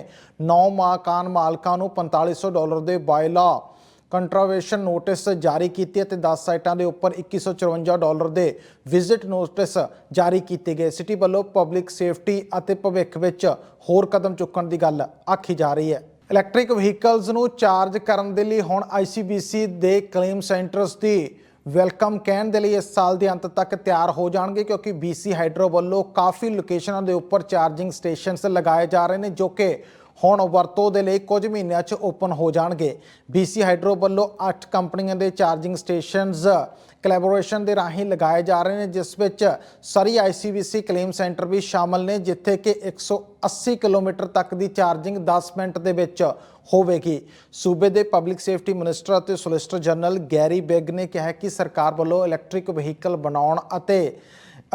S1: 9 ਮਕਾਨ ਮਾਲਕਾਂ ਨੂੰ 4500 ਡਾਲਰ ਦੇ ਬਾਇਲਾ ਕੰਟਰਾਵੇਸ਼ਨ ਨੋਟਿਸ ਜਾਰੀ ਕੀਤੀ ਅਤੇ 10 ਸਾਈਟਾਂ ਦੇ ਉੱਪਰ 2154 ਡਾਲਰ ਦੇ ਵਿਜ਼ਿਟ ਨੋਟਿਸ ਜਾਰੀ ਕੀਤੇ ਗਏ। ਸਿਟੀ ਵੱਲੋਂ ਪਬਲਿਕ ਸੇਫਟੀ ਅਤੇ ਭਵਿੱਖ ਵਿੱਚ ਹੋਰ ਕਦਮ ਚੁੱਕਣ ਦੀ ਗੱਲ ਆਖੀ ਜਾ ਰਹੀ ਹੈ। ਇਲੈਕਟ੍ਰਿਕ ਵਹੀਕਲਸ ਨੂੰ ਚਾਰਜ ਕਰਨ ਦੇ ਲਈ ਹੁਣ ICBC ਦੇ ਕਲੇਮ ਸੈਂਟਰਸ ਦੀ ਵੈਲਕਮ ਕਹਿਣ ਦੇ ਲਈ ਇਸ ਸਾਲ ਦੇ ਅੰਤ ਤੱਕ ਤਿਆਰ ਹੋ ਜਾਣਗੇ, ਕਿਉਂਕਿ BC ਹਾਈਡਰੋ ਵੱਲੋਂ ਕਾਫੀ ਲੋਕੇਸ਼ਨਾਂ ਦੇ ਉੱਪਰ ਚਾਰਜਿੰਗ ਸਟੇਸ਼ਨਸ ਲਗਾਏ ਜਾ ਰਹੇ ਨੇ, ਜੋ ਕਿ ਹੁਣ ਵਰਤੋਂ ਦੇ ਲਈ ਕੁਝ ਮਹੀਨਿਆਂ 'ਚ ਓਪਨ ਹੋ ਜਾਣਗੇ। BC ਹਾਈਡਰੋ ਵੱਲੋਂ 8 ਕੰਪਨੀਆਂ ਦੇ ਚਾਰਜਿੰਗ ਸਟੇਸ਼ਨਸ ਕਲੈਬੋਰੇਸ਼ਨ ਦੇ ਰਾਹੀਂ ਲਗਾਏ ਜਾ ਰਹੇ ਨੇ, ਜਿਸ ਵਿੱਚ ਸਰੀ ICBC ਕਲੇਮ ਸੈਂਟਰ ਵੀ ਸ਼ਾਮਲ ਨੇ, ਜਿੱਥੇ ਕਿ 180 ਕਿਲੋਮੀਟਰ ਤੱਕ ਦੀ ਚਾਰਜਿੰਗ 10 ਮਿੰਟ ਦੇ ਵਿੱਚ ਹੋਵੇਗੀ। ਸੂਬੇ ਦੇ ਪਬਲਿਕ ਸੇਫਟੀ ਮਿਨਿਸਟਰ ਅਤੇ ਸੋਲਿਸਟਰ ਜਨਰਲ ਗੈਰੀ ਬੈਗ ਨੇ ਕਿਹਾ ਕਿ ਸਰਕਾਰ ਵੱਲੋਂ ਇਲੈਕਟ੍ਰਿਕ ਵਹੀਕਲ ਬਣਾਉਣ ਅਤੇ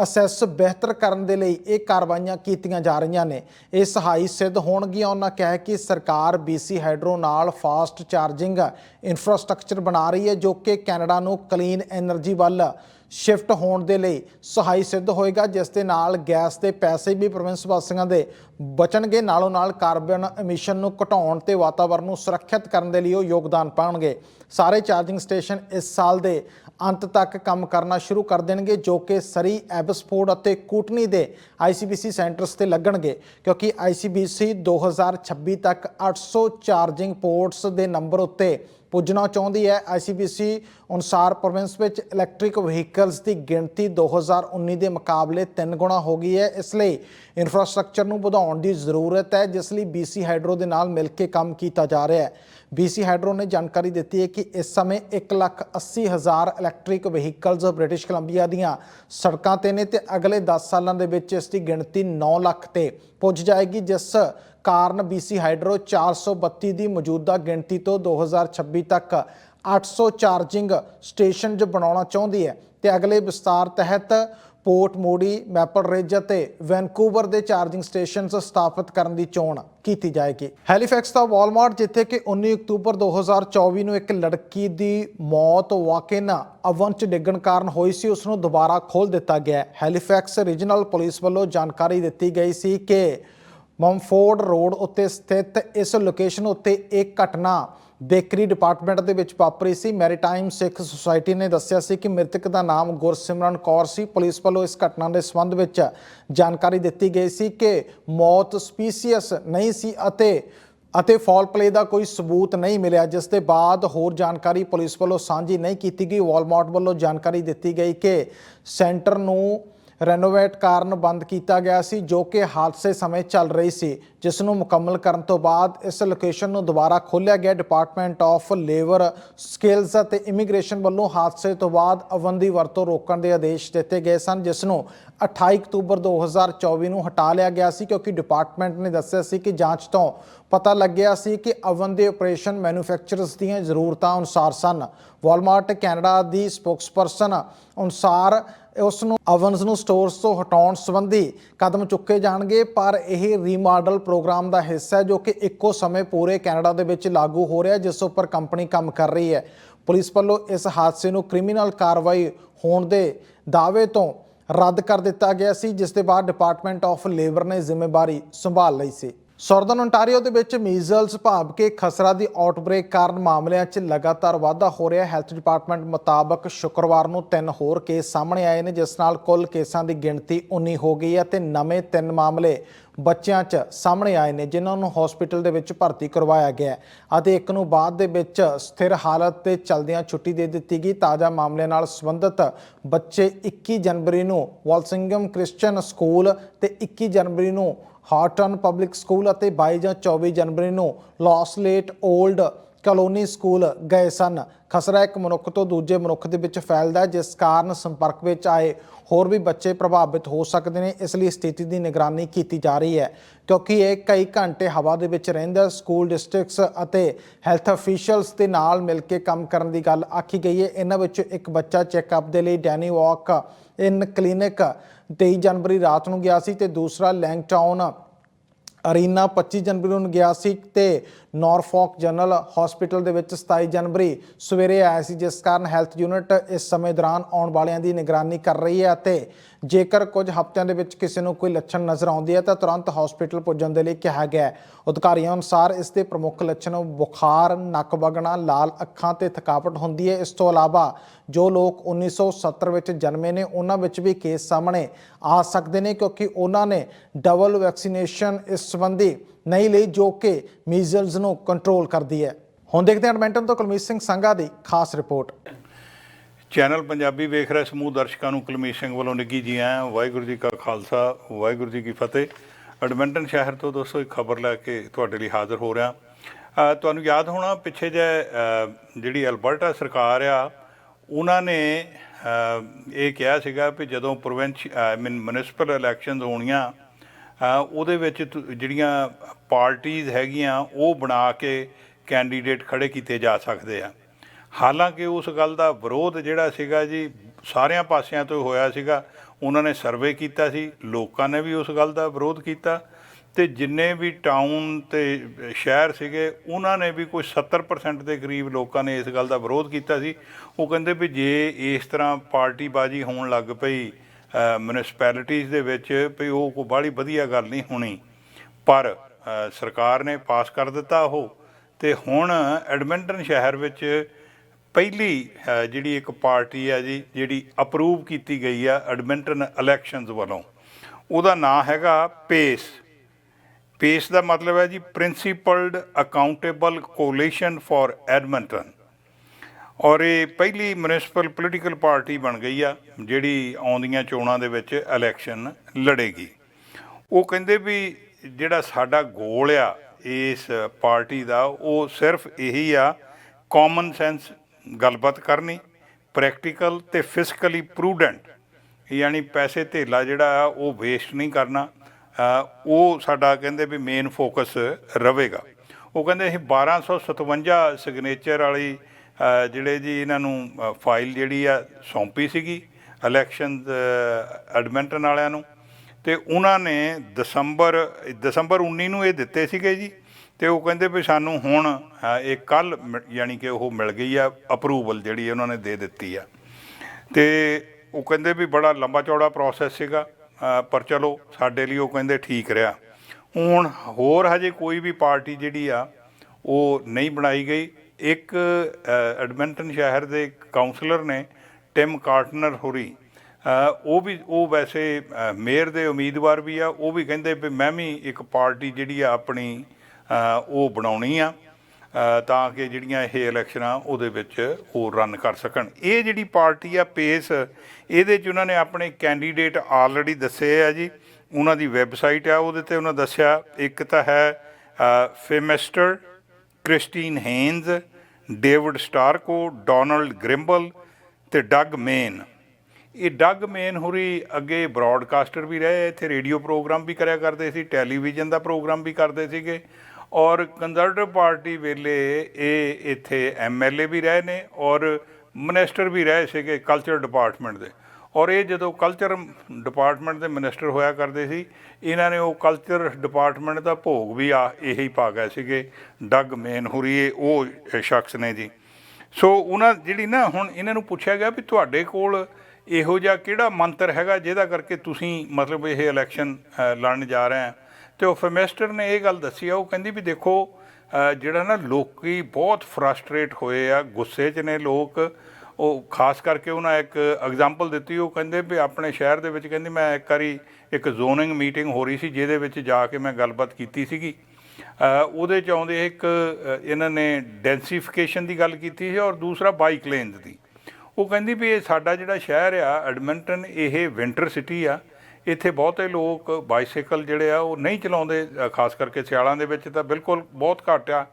S1: ਅਸੈਸ ਬਿਹਤਰ ਕਰਨ ਦੇ ਲਈ ਇਹ ਕਾਰਵਾਈਆਂ ਕੀਤੀਆਂ ਜਾ ਰਹੀਆਂ ਨੇ। ਇਹ ਸਹਾਈ ਸਿੱਧ ਹੋਣਗੀਆਂ, ਉਹਨਾਂ ਕਿਹਾ ਕਿ ਸਰਕਾਰ BC ਹਾਈਡਰੋ ਨਾਲ ਫਾਸਟ ਚਾਰਜਿੰਗ ਇਨਫਰਾਸਟ੍ਰਕਚਰ ਬਣਾ ਰਹੀ ਹੈ, ਜੋ ਕਿ ਕੈਨੇਡਾ ਨੂੰ ਕਲੀਨ એનર્ਜੀ ਵੱਲ ਸ਼ਿਫਟ ਹੋਣ ਦੇ ਲਈ ਸਹਾਈ ਸਿੱਧ ਹੋਏਗਾ, ਜਿਸ ਦੇ ਨਾਲ ਗੈਸ ਦੇ ਪੈਸੇ ਵੀ ਪ੍ਰੋਵਿੰਸ ਵਾਸੀਆਂ ਦੇ ਬਚਣਗੇ। ਨਾਲੋਂ ਨਾਲ ਕਾਰਬਨ ਐਮਿਸ਼ਨ ਨੂੰ ਘਟਾਉਣ ਤੇ ਵਾਤਾਵਰਨ ਨੂੰ ਸੁਰੱਖਿਅਤ ਕਰਨ ਦੇ ਲਈ ਉਹ ਯੋਗਦਾਨ ਪਾਉਣਗੇ। ਸਾਰੇ ਚਾਰਜਿੰਗ ਸਟੇਸ਼ਨ ਇਸ ਸਾਲ ਦੇ ਅੰਤ ਤੱਕ ਕੰਮ ਕਰਨਾ ਸ਼ੁਰੂ ਕਰ ਦੇਣਗੇ, ਜੋ ਕਿ ਸਰੀ, ਐਬਸਫੋਰਡ ਅਤੇ ਕੂਟਨੀ ਦੇ ICBC ਸੈਂਟਰਸ ਤੇ ਲੱਗਣਗੇ, ਕਿਉਂਕਿ ICBC 2026 ਤੱਕ 800 ਚਾਰਜਿੰਗ ਪੋਰਟਸ ਦੇ ਨੰਬਰ ਉੱਤੇ ਪੁੱਜਣਾ ਚਾਹੁੰਦੀ ਹੈ। ICBC ਅਨੁਸਾਰ ਪ੍ਰੋਵਿੰਸ ਵਿੱਚ ਇਲੈਕਟ੍ਰਿਕ ਵਹੀਕਲਸ ਦੀ ਗਿਣਤੀ 2019 ਦੇ ਮੁਕਾਬਲੇ 3 ਗੁਣਾ ਹੋ ਗਈ ਹੈ। ਇਸ ਲਈ ਇਨਫਰਾਸਟ੍ਰਕਚਰ ਨੂੰ ਵਧਾਉਣ ਦੀ ਜ਼ਰੂਰਤ ਹੈ, ਜਿਸ ਲਈ BC ਹਾਈਡਰੋ ਦੇ ਨਾਲ ਮਿਲ ਕੇ ਕੰਮ ਕੀਤਾ ਜਾ ਰਿਹਾ ਹੈ। BC ਹਾਈਡਰੋ ਨੇ ਜਾਣਕਾਰੀ ਦਿੱਤੀ ਹੈ ਕਿ ਇਸ ਸਮੇਂ 1,80,000 ਇਲੈਕਟ੍ਰਿਕ ਵਹੀਕਲਸ ਬ੍ਰਿਟਿਸ਼ ਕੋਲੰਬੀਆ ਦੀਆਂ ਸੜਕਾਂ ਤੇ ਨੇ ਤੇ ਅਗਲੇ 10 ਸਾਲਾਂ ਦੇ ਵਿੱਚ ਇਸ ਦੀ ਗਿਣਤੀ 9 ਲੱਖ ਤੇ ਪੁੱਜ ਜਾਏਗੀ ਜਿਸ ਕਾਰਨ BC ਹਾਈਡਰੋ 432 ਦੀ ਮੌਜੂਦਾ ਗਿਣਤੀ ਤੋਂ 2026 ਤੱਕ 800 ਚਾਰਜਿੰਗ ਸਟੇਸ਼ਨ ਜ ਬਣਾਉਣਾ ਚਾਹੁੰਦੀ ਹੈ ਤੇ ਅਗਲੇ ਵਿਸਤਾਰ ਤਹਿਤ ਪੋਰਟ ਮੋਡੀ ਮੈਪਲ ਰਿਜ ਅਤੇ ਵੈਨਕੂਵਰ ਦੇ ਚਾਰਜਿੰਗ ਸਟੇਸ਼ਨਸ ਸਥਾਪਿਤ ਕਰਨ ਦੀ ਚੋਣ ਕੀਤੀ ਜਾਏਗੀ ਹੈਲੀਫੈਕਸ ਦਾ ਵਾਲਮਾਰਟ ਜਿੱਥੇ ਕਿ 19 ਅਕਤੂਬਰ 2024 ਨੂੰ ਇੱਕ ਲੜਕੀ ਦੀ ਮੌਤ ਵਾਕਿਨ ਅਵਨ ਚ ਡਿੱਗਣ ਕਾਰਨ ਹੋਈ ਸੀ, ਉਸ ਨੂੰ ਦੁਬਾਰਾ ਖੋਲ ਦਿੱਤਾ ਗਿਆ ਹੈ। ਹੈਲੀਫੈਕਸ ਰੀਜਨਲ ਪੁਲਿਸ ਵੱਲੋਂ ਜਾਣਕਾਰੀ ਦਿੱਤੀ ਗਈ ਸੀ ਕਿ ਮਮਫੋਰਡ ਰੋਡ ਉੱਤੇ ਸਥਿਤ ਇਸ ਲੋਕੇਸ਼ਨ ਉੱਤੇ ਇਹ ਘਟਨਾ ਬੇਕਰੀ ਡਿਪਾਰਟਮੈਂਟ ਦੇ ਵਿੱਚ ਵਾਪਰੀ ਸੀ। ਮੈਰੀਟਾਈਮ ਸਿੱਖ ਸੁਸਾਇਟੀ ਨੇ ਦੱਸਿਆ ਸੀ ਕਿ ਮ੍ਰਿਤਕ ਦਾ ਨਾਮ ਗੁਰਸਿਮਰਨ ਕੌਰ ਸੀ। ਪੁਲਿਸ ਵੱਲੋਂ ਇਸ ਘਟਨਾ ਦੇ ਸੰਬੰਧ ਵਿੱਚ ਜਾਣਕਾਰੀ ਦਿੱਤੀ ਗਈ ਸੀ ਕਿ ਮੌਤ ਸਪੀਸੀਅਸ ਨਹੀਂ ਸੀ ਅਤੇ ਅਤੇ ਫਾਲ ਪਲੇ ਦਾ ਕੋਈ ਸਬੂਤ ਨਹੀਂ ਮਿਲਿਆ, ਜਿਸ ਦੇ ਬਾਅਦ ਹੋਰ ਜਾਣਕਾਰੀ ਪੁਲਿਸ ਵੱਲੋਂ ਸਾਂਝੀ ਨਹੀਂ ਕੀਤੀ ਗਈ। ਵਾਲਮਾਰਟ ਵੱਲੋਂ ਜਾਣਕਾਰੀ ਦਿੱਤੀ ਗਈ ਕਿ ਸੈਂਟਰ ਨੂੰ ਰੈਨੋਵੇਟ ਕਾਰਨ ਬੰਦ ਕੀਤਾ ਗਿਆ ਸੀ, ਜੋ ਕਿ ਹਾਦਸੇ ਸਮੇਂ ਚੱਲ ਰਹੀ ਸੀ ਜਿਸ ਨੂੰ ਮੁਕੰਮਲ ਕਰਨ ਤੋਂ ਬਾਅਦ ਇਸ ਲੋਕੇਸ਼ਨ ਨੂੰ ਦੁਬਾਰਾ ਖੋਲ੍ਹਿਆ ਗਿਆ। ਡਿਪਾਰਟਮੈਂਟ ਆਫ ਲੇਬਰ ਸਕਿੱਲਸ ਅਤੇ ਇਮੀਗ੍ਰੇਸ਼ਨ ਵੱਲੋਂ ਹਾਦਸੇ ਤੋਂ ਬਾਅਦ ਅਵਨ ਦੀ ਵਰਤੋਂ ਰੋਕਣ ਦੇ ਆਦੇਸ਼ ਦਿੱਤੇ ਗਏ ਸਨ ਜਿਸ ਨੂੰ 28 ਅਕਤੂਬਰ 2024 ਨੂੰ ਹਟਾ ਲਿਆ ਗਿਆ ਸੀ ਕਿਉਂਕਿ ਡਿਪਾਰਟਮੈਂਟ ਨੇ ਦੱਸਿਆ ਸੀ ਕਿ ਜਾਂਚ ਤੋਂ ਪਤਾ ਲੱਗਿਆ ਸੀ ਕਿ ਅਵਨ ਦੇ ਆਪਰੇਸ਼ਨ ਮੈਨੂਫੈਕਚਰਰਸ ਦੀਆਂ ਜ਼ਰੂਰਤਾਂ ਅਨੁਸਾਰ ਸਨ। ਵਾਲਮਾਰਟ ਕੈਨੇਡਾ ਦੀ ਸਪੋਕਸਪਰਸਨ ਅਨੁਸਾਰ ਉਸ ਨੂੰ ਅਵਨਸ ਨੂੰ ਸਟੋਰਸ ਤੋਂ ਹਟਾਉਣ ਸੰਬੰਧੀ ਕਦਮ ਚੁੱਕੇ ਜਾਣਗੇ, ਪਰ ਇਹ ਰੀਮਾਡਲ ਪ੍ਰੋਗਰਾਮ ਦਾ ਹਿੱਸਾ ਹੈ ਜੋ ਕਿ ਇੱਕੋ ਸਮੇਂ ਪੂਰੇ ਕੈਨੇਡਾ ਦੇ ਵਿੱਚ ਲਾਗੂ ਹੋ ਰਿਹਾ ਜਿਸ ਉੱਪਰ ਕੰਪਨੀ ਕੰਮ ਕਰ ਰਹੀ ਹੈ। ਪੁਲਿਸ ਵੱਲੋਂ ਇਸ ਹਾਦਸੇ ਨੂੰ ਕ੍ਰਿਮੀਨਲ ਕਾਰਵਾਈ ਹੋਣ ਦੇ ਦਾਅਵੇ ਤੋਂ ਰੱਦ ਕਰ ਦਿੱਤਾ ਗਿਆ ਸੀ, ਜਿਸ ਦੇ ਬਾਅਦ ਡਿਪਾਰਟਮੈਂਟ ਆਫ ਲੇਬਰ ਨੇ ਜ਼ਿੰਮੇਵਾਰੀ ਸੰਭਾਲ ਲਈ ਸੀ। ਸੌਰਦਨ ਓਨਟਾਰੀਓ ਦੇ ਵਿੱਚ ਮੀਜ਼ਲਸ ਭਾਵ ਕੇ ਖਸਰਾ ਦੀ ਆਊਟਬ੍ਰੇਕ ਕਾਰਨ ਮਾਮਲਿਆਂ 'ਚ ਲਗਾਤਾਰ ਵਾਧਾ ਹੋ ਰਿਹਾ। ਹੈ ਹੈਲਥ ਡਿਪਾਰਟਮੈਂਟ ਮੁਤਾਬਕ ਸ਼ੁੱਕਰਵਾਰ ਨੂੰ ਤਿੰਨ ਹੋਰ ਕੇਸ ਸਾਹਮਣੇ ਆਏ ਨੇ, ਜਿਸ ਨਾਲ ਕੁੱਲ ਕੇਸਾਂ ਦੀ ਗਿਣਤੀ 19 ਹੋ ਗਈ ਹੈ ਤੇ ਨਵੇਂ ਤਿੰਨ ਮਾਮਲੇ ਬੱਚਿਆਂ 'ਚ ਸਾਹਮਣੇ ਆਏ ਨੇ, ਜਿਨ੍ਹਾਂ ਨੂੰ ਹਸਪੀਟਲ ਦੇ ਵਿੱਚ ਭਰਤੀ ਕਰਵਾਇਆ ਗਿਆ ਅਤੇ ਇੱਕ ਨੂੰ ਬਾਅਦ ਦੇ ਵਿੱਚ ਸਥਿਰ ਹਾਲਤ ਤੇ ਚਲਦਿਆਂ ਛੁੱਟੀ ਦੇ ਦਿੱਤੀ ਗਈ। ਤਾਜ਼ਾ ਮਾਮਲੇ ਨਾਲ ਸੰਬੰਧਿਤ ਬੱਚੇ 21 ਜਨਵਰੀ ਨੂੰ ਵਾਲਸਿੰਗਮ ਕ੍ਰਿਸਚੀਅਨ ਸਕੂਲ ਤੇ 21 ਜਨਵਰੀ ਨੂੰ ਹਾਰਟਨ ਪਬਲਿਕ ਸਕੂਲ ਅਤੇ 22 ਜਾਂ 24 ਜਨਵਰੀ ਨੂੰ ਲੌਸਲੇਟ 올ਡ ਕਲੋਨੀ ਸਕੂਲ ਗਏ ਸਨ। ਖਸਰਾ ਇੱਕ ਮਨੁੱਖ ਤੋਂ ਦੂਜੇ ਮਨੁੱਖ ਦੇ ਵਿੱਚ ਫੈਲਦਾ ਹੈ, ਜਿਸ ਕਾਰਨ ਸੰਪਰਕ ਵਿੱਚ ਆਏ ਹੋਰ ਵੀ ਬੱਚੇ ਪ੍ਰਭਾਵਿਤ ਹੋ ਸਕਦੇ ਨੇ। ਇਸ ਲਈ ਸਥਿਤੀ ਦੀ ਨਿਗਰਾਨੀ ਕੀਤੀ ਜਾ ਰਹੀ ਹੈ, ਕਿਉਂਕਿ ਇਹ ਕਈ ਘੰਟੇ ਹਵਾ ਦੇ ਵਿੱਚ ਰਹਿੰਦਾ ਸਕੂਲ ਡਿਸਟ੍ਰਿਕਟਸ ਅਤੇ ਹੈਲਥ ਅਫੀਸ਼ੀਅਲਸ ਦੇ ਨਾਲ ਮਿਲ ਕੇ ਕੰਮ ਕਰਨ ਦੀ ਗੱਲ ਆਖੀ ਗਈ ਹੈ। ਇਹਨਾਂ ਵਿੱਚੋਂ ਇੱਕ ਬੱਚਾ ਚੈੱਕਅਪ ਦੇ ਲਈ ਡੈਨੀ ਵਾਕ ਇਨ ਕਲੀਨਿਕ 23 ਜਨਵਰੀ ਰਾਤ ਨੂੰ ਗਿਆ ਸੀ ਤੇ ਦੂਸਰਾ ਲੈਂਗਟਾਊਨ ਅਰੀਨਾ 25 ਜਨਵਰੀ ਨੂੰ ਗਿਆ ਸੀ ਤੇ ਨਾਰਫੋਕ ਜਨਰਲ ਹਸਪੀਟਲ ਦੇ ਵਿੱਚ 27 ਜਨਵਰੀ ਸਵੇਰੇ ਆਇਆ ਸੀ, ਜਿਸ ਕਾਰਨ ਹੈਲਥ ਯੂਨਿਟ ਇਸ ਸਮੇਂ ਦੌਰਾਨ ਆਉਣ ਵਾਲਿਆਂ ਦੀ ਨਿਗਰਾਨੀ ਕਰ ਰਹੀ ਹੈ ਅਤੇ ਜੇਕਰ ਕੁਝ ਹਫ਼ਤਿਆਂ ਦੇ ਵਿੱਚ ਕਿਸੇ ਨੂੰ ਕੋਈ ਲੱਛਣ ਨਜ਼ਰ ਆਉਂਦੀ ਹੈ ਤਾਂ ਤੁਰੰਤ ਹਸਪੀਟਲ ਪੁੱਜਣ ਦੇ ਲਈ ਕਿਹਾ ਗਿਆ ਹੈ। ਅਧਿਕਾਰੀਆਂ ਅਨੁਸਾਰ ਇਸ ਦੇ ਪ੍ਰਮੁੱਖ ਲੱਛਣ ਬੁਖਾਰ, ਨੱਕ ਵਗਣਾ, ਲਾਲ ਅੱਖਾਂ ਤੇ ਥਕਾਵਟ ਹੁੰਦੀ ਹੈ। ਇਸ ਤੋਂ ਇਲਾਵਾ ਜੋ ਲੋਕ 1970 ਵਿੱਚ ਜਨਮੇ ਨੇ, ਉਹਨਾਂ ਵਿੱਚ ਵੀ ਕੇਸ ਸਾਹਮਣੇ ਆ ਸਕਦੇ ਨੇ ਕਿਉਂਕਿ ਉਹਨਾਂ ਨੇ ਡਬਲ ਵੈਕਸੀਨੇਸ਼ਨ ਇਸ ਸੰਬੰਧੀ ਨਹੀਂ ਲਈ, ਜੋ ਕਿ ਮੀਜ਼ਲਸ ਨੂੰ ਕੰਟਰੋਲ ਕਰਦੀ ਹੈ। ਹੁਣ ਦੇਖਦੇ ਹਾਂ ਐਡਮਿੰਟਨ ਤੋਂ ਕੁਲਮੀਤ ਸਿੰਘ ਸੰਘਾ ਦੀ ਖਾਸ ਰਿਪੋਰਟ।
S2: ਚੈਨਲ ਪੰਜਾਬੀ ਵੇਖ ਰਹੇ ਸਮੂਹ ਦਰਸ਼ਕਾਂ ਨੂੰ ਕੁਲਮੀਤ ਸਿੰਘ ਵੱਲੋਂ ਨਿੱਘੀ ਜੀ ਆਇਆਂ, ਵਾਹਿਗੁਰੂ ਜੀ ਕਾ ਖਾਲਸਾ, ਵਾਹਿਗੁਰੂ ਜੀ ਕੀ ਫਤਿਹ। ਐਡਮਿੰਟਨ ਸ਼ਹਿਰ ਤੋਂ ਦੋਸਤੋ, ਇੱਕ ਖਬਰ ਲੈ ਕੇ ਤੁਹਾਡੇ ਲਈ ਹਾਜ਼ਰ ਹੋ ਰਿਹਾ। ਤੁਹਾਨੂੰ ਯਾਦ ਹੋਣਾ, ਪਿੱਛੇ ਜੇ ਜਿਹੜੀ ਅਲਬਰਟਾ ਸਰਕਾਰ ਆ ਉਹਨਾਂ ਨੇ ਇਹ ਕਿਹਾ ਸੀਗਾ ਵੀ ਜਦੋਂ province I mean municipal elections ਹੋਣੀਆਂ ਉਹਦੇ ਵਿੱਚ ਤੁ- ਜਿਹੜੀਆਂ ਪਾਰਟੀਆਂ ਹੈਗੀਆਂ, ਉਹ ਬਣਾ ਕੇ ਕੈਂਡੀਡੇਟ ਖੜੇ ਕੀਤੇ ਜਾ ਸਕਦੇ ਆ। ਹਾਲਾਂਕਿ ਉਸ ਗੱਲ ਦਾ ਵਿਰੋਧ ਜਿਹੜਾ ਸੀਗਾ ਜੀ, ਸਾਰਿਆਂ ਪਾਸਿਆਂ ਤੋਂ ਹੋਇਆ ਸੀਗਾ। ਉਹਨਾਂ ਨੇ ਸਰਵੇ ਕੀਤਾ ਸੀ, ਲੋਕਾਂ ਨੇ ਵੀ ਉਸ ਗੱਲ ਦਾ ਵਿਰੋਧ ਕੀਤਾ। ਤੇ ਜਿੰਨੇ ਵੀ ਟਾਊਨ ਤੇ ਸ਼ਹਿਰ ਸੀਗੇ, ਉਹਨਾਂ ਨੇ ਵੀ ਕੋਈ 70% ਦੇ ਕਰੀਬ ਲੋਕਾਂ ਨੇ ਇਸ ਗੱਲ ਦਾ ਵਿਰੋਧ ਕੀਤਾ ਸੀ। ਉਹ ਕਹਿੰਦੇ ਵੀ ਜੇ ਇਸ ਤਰ੍ਹਾਂ ਪਾਰਟੀ ਬਾਜੀ ਹੋਣ ਲੱਗ ਪਈ ਮਿਊਨਿਸਪੈਲਿਟੀਜ਼ ਦੇ ਵਿੱਚ ਵੀ ਉਹ ਕੋਈ ਬਾਹਲੀ ਵਧੀਆ ਗੱਲ ਨਹੀਂ ਹੋਣੀ। ਪਰ ਸਰਕਾਰ ਨੇ ਪਾਸ ਕਰ ਦਿੱਤਾ ਉਹ। ਤੇ ਹੁਣ ਐਡਮਿੰਟਨ ਸ਼ਹਿਰ ਵਿੱਚ ਪਹਿਲੀ ਜਿਹੜੀ ਇੱਕ ਪਾਰਟੀ ਹੈ ਜੀ, ਜਿਹੜੀ ਅਪਰੂਵ ਕੀਤੀ ਗਈ ਆ ਐਡਮਿੰਟਨ ਇਲੈਕਸ਼ਨਸ ਵੱਲੋਂ। ਉਹਦਾ ਨਾਂ ਹੈਗਾ ਪੇਸ ਪੇਸ ਦਾ ਮਤਲਬ ਹੈ ਜੀ principled accountable coalition for Edmonton ਔਰ ਇਹ ਪਹਿਲੀ ਮਿਊਨਿਸਪਲ ਪੋਲੀਟੀਕਲ ਪਾਰਟੀ ਬਣ ਗਈ ਆ, ਜਿਹੜੀ ਆਉਂਦੀਆਂ ਚੋਣਾਂ ਦੇ ਵਿੱਚ ਇਲੈਕਸ਼ਨ ਲੜੇਗੀ। ਉਹ ਕਹਿੰਦੇ ਵੀ ਜਿਹੜਾ ਸਾਡਾ ਗੋਲ ਆ ਇਸ ਪਾਰਟੀ ਦਾ, ਉਹ ਸਿਰਫ ਇਹੀ ਆ ਕਾਮਨ ਸੈਂਸ ਗੱਲਬਾਤ ਕਰਨੀ ਪ੍ਰੈਕਟੀਕਲ ਤੇ ਫਿਜ਼ੀਕਲੀ ਪ੍ਰੂਡੈਂਟ ਯਾਨੀ ਪੈਸੇ ਧੇਲਾ ਜਿਹੜਾ ਆ, ਉਹ ਵੇਸਟ ਨਹੀਂ ਕਰਨਾ ਉਹ ਸਾਡਾ ਕਹਿੰਦੇ ਵੀ ਮੇਨ ਫੋਕਸ ਰਹੇਗਾ। ਉਹ ਕਹਿੰਦੇ ਅਸੀਂ 1257 ਸਿਗਨੇਚਰ ਵਾਲੀ ਜਿਹੜੇ ਜੀ ਇਹਨਾਂ ਨੂੰ ਫਾਈਲ ਜਿਹੜੀ ਆ ਸੌਂਪੀ ਸੀਗੀ ਇਲੈਕਸ਼ਨ ਐਡਮਿੰਟਨ ਵਾਲਿਆਂ ਨੂੰ। ਤੇ ਉਹਨਾਂ ਨੇ ਦਸੰਬਰ ਦਸੰਬਰ 19 ਨੂੰ ਇਹ ਦਿੱਤੇ ਸੀਗੇ ਜੀ। ਤੇ ਉਹ ਕਹਿੰਦੇ ਵੀ ਸਾਨੂੰ ਹੁਣ ਅ, ਇਹ ਕੱਲ ਯਾਨੀ ਕਿ ਉਹ ਮਿਲ ਗਈ ਆ ਅਪਰੂਵਲ ਜਿਹੜੀ ਉਹਨਾਂ ਨੇ ਦੇ ਦਿੱਤੀ ਆ। ਤੇ ਉਹ ਕਹਿੰਦੇ ਵੀ ਬੜਾ ਲੰਬਾ ਚੌੜਾ ਪ੍ਰੋਸੈਸ ਸੀਗਾ। ਪਰ ਚਲੋ ਸਾਡੇ ਲਈ ਉਹ ਕਹਿੰਦੇ ਠੀਕ ਰਿਹਾ। ਹੁਣ ਹੋਰ ਹਜੇ ਕੋਈ ਵੀ ਪਾਰਟੀ ਜਿਹੜੀ ਆ, ਉਹ ਨਹੀਂ ਬਣਾਈ ਗਈ। ਇੱਕ ਐਡਮਿੰਟਨ ਸ਼ਹਿਰ ਦੇ ਕਾਉਂਸਲਰ ਨੇ, ਟਿਮ ਕਾਰਟਨਰ ਹੋਰੀ। ਉਹ ਵੀ, ਉਹ ਵੈਸੇ ਮੇਅਰ ਦੇ ਉਮੀਦਵਾਰ ਵੀ ਆ। ਉਹ ਵੀ ਕਹਿੰਦੇ ਵੀ ਮੈਂ ਵੀ ਇੱਕ ਪਾਰਟੀ ਜਿਹੜੀ ਆ ਆਪਣੀ ਉਹ ਬਣਾਉਣੀ ਆ। ਤਾਂ ਕਿ ਜਿਹੜੀਆਂ ਇਹ ਇਲੈਕਸ਼ਨਾਂ ਉਹਦੇ ਵਿੱਚ ਉਹ ਰਨ ਕਰ ਸਕਣ। ਇਹ ਜਿਹੜੀ ਪਾਰਟੀ ਆ ਪੇਸ ਇਹਦੇ 'ਚ ਉਹਨਾਂ ਨੇ ਆਪਣੇ ਕੈਂਡੀਡੇਟ ਆਲਰੇਡੀ ਦੱਸੇ ਆ ਜੀ। ਉਹਨਾਂ ਦੀ ਵੈਬਸਾਈਟ ਆ, ਉਹਦੇ ਤੇ ਉਹਨਾਂ ਦੱਸਿਆ, ਇੱਕ ਤਾਂ ਹੈ Femister Christine Haynes David Starko Donald Grimble ਤੇ ਡੱਗ ਮੇਨ ਇਹ ਡੱਗ ਮੇਨ ਹੋਰੀ ਅੱਗੇ ਬ੍ਰਾਡਕਾਸਟਰ ਵੀ ਰਹੇ, ਇੱਥੇ ਰੇਡੀਓ ਪ੍ਰੋਗਰਾਮ ਵੀ ਕਰਿਆ ਕਰਦੇ ਸੀ ਟੈਲੀਵਿਜ਼ਨ ਦਾ ਪ੍ਰੋਗਰਾਮ ਵੀ ਕਰਦੇ ਸੀਗੇ। ਔਰ ਕੰਜ਼ਰਵੇਟਿਵ ਪਾਰਟੀ ਵੇਲੇ ਇਹ ਇੱਥੇ ਐਮਐਲਏ ਵੀ ਰਹੇ ਨੇ ਔਰ ਮਿਨਿਸਟਰ ਵੀ ਰਹੇ ਸੀਗੇ ਕਲਚਰ ਡਿਪਾਰਟਮੈਂਟ ਦੇ। ਔਰ ਇਹ ਜਦੋਂ ਕਲਚਰ ਡਿਪਾਰਟਮੈਂਟ ਦੇ ਮਿਨਿਸਟਰ ਹੋਇਆ ਕਰਦੇ ਸੀ, ਇਹਨਾਂ ਨੇ ਉਹ ਕਲਚਰ ਡਿਪਾਰਟਮੈਂਟ ਦਾ ਭੋਗ ਵੀ ਆ, ਇਹੀ ਪਾ ਗਏ ਸੀਗੇ, ਡੱਗ ਮੇਨ ਹੋਰੀ ਇਹ ਉਹ ਸ਼ਖਸ ਨੇ ਜੀ। ਸੋ ਉਹਨਾਂ ਜਿਹੜੀ ਨਾ ਹੁਣ ਇਹਨਾਂ ਨੂੰ ਪੁੱਛਿਆ ਗਿਆ ਵੀ ਤੁਹਾਡੇ ਕੋਲ ਇਹੋ ਜਿਹਾ ਕਿਹੜਾ ਮੰਤਰ ਹੈਗਾ, ਜਿਹਦਾ ਕਰਕੇ ਤੁਸੀਂ ਮਤਲਬ ਇਹ ਇਲੈਕਸ਼ਨ ਲੜਨ ਜਾ ਰਹੇ ਆ? ਤੇ ਉਹ ਫੈਮਿਸਟਰ ਨੇ ਇਹ ਗੱਲ ਦੱਸੀ ਆ, ਉਹ ਕਹਿੰਦੀ ਵੀ ਦੇਖੋ ਜਿਹੜਾ ਨਾ ਲੋਕੀ ਬਹੁਤ ਫਰਸਟ੍ਰੇਟ ਹੋਏ ਆ, ਗੁੱਸੇ 'ਚ ਨੇ ਲੋਕ। ਉਹ ਖਾਸ ਕਰਕੇ ਉਹਨਾਂ ਇੱਕ ਐਗਜ਼ਾਮਪਲ ਦਿੱਤੀ, ਉਹ ਕਹਿੰਦੇ ਵੀ ਆਪਣੇ ਸ਼ਹਿਰ ਦੇ ਵਿੱਚ ਕਹਿੰਦੀ ਮੈਂ ਇੱਕ ਵਾਰੀ ਇੱਕ ਜ਼ੋਨਿੰਗ ਮੀਟਿੰਗ ਹੋ ਰਹੀ ਸੀ, ਜਿਹਦੇ ਵਿੱਚ ਜਾ ਕੇ ਮੈਂ ਗੱਲਬਾਤ ਕੀਤੀ ਸੀਗੀ। ਉਹਦੇ ਚ ਆਉਂਦੇ ਇੱਕ ਇਹਨਾਂ ਨੇ ਡੈਂਸੀਫਿਕੇਸ਼ਨ ਦੀ ਗੱਲ ਕੀਤੀ ਸੀ ਔਰ ਦੂਸਰਾ ਬਾਈਕ ਲੇਨਸ ਦੀ। ਉਹ ਕਹਿੰਦੀ ਵੀ ਇਹ ਸਾਡਾ ਜਿਹੜਾ ਸ਼ਹਿਰ ਆ, ਐਡਮਿੰਟਨ, ਇਹ ਵਿੰਟਰ ਸਿਟੀ ਆ। ਇੱਥੇ ਬਹੁਤੇ ਲੋਕ ਬਾਈਸਾਈਕਲ ਜਿਹੜੇ ਆ, ਉਹ ਨਹੀਂ ਚਲਾਉਂਦੇ, ਖਾਸ ਕਰਕੇ ਸਿਆਲਾਂ ਦੇ ਵਿੱਚ ਤਾਂ ਬਿਲਕੁਲ ਬਹੁਤ ਘੱਟ ਆ।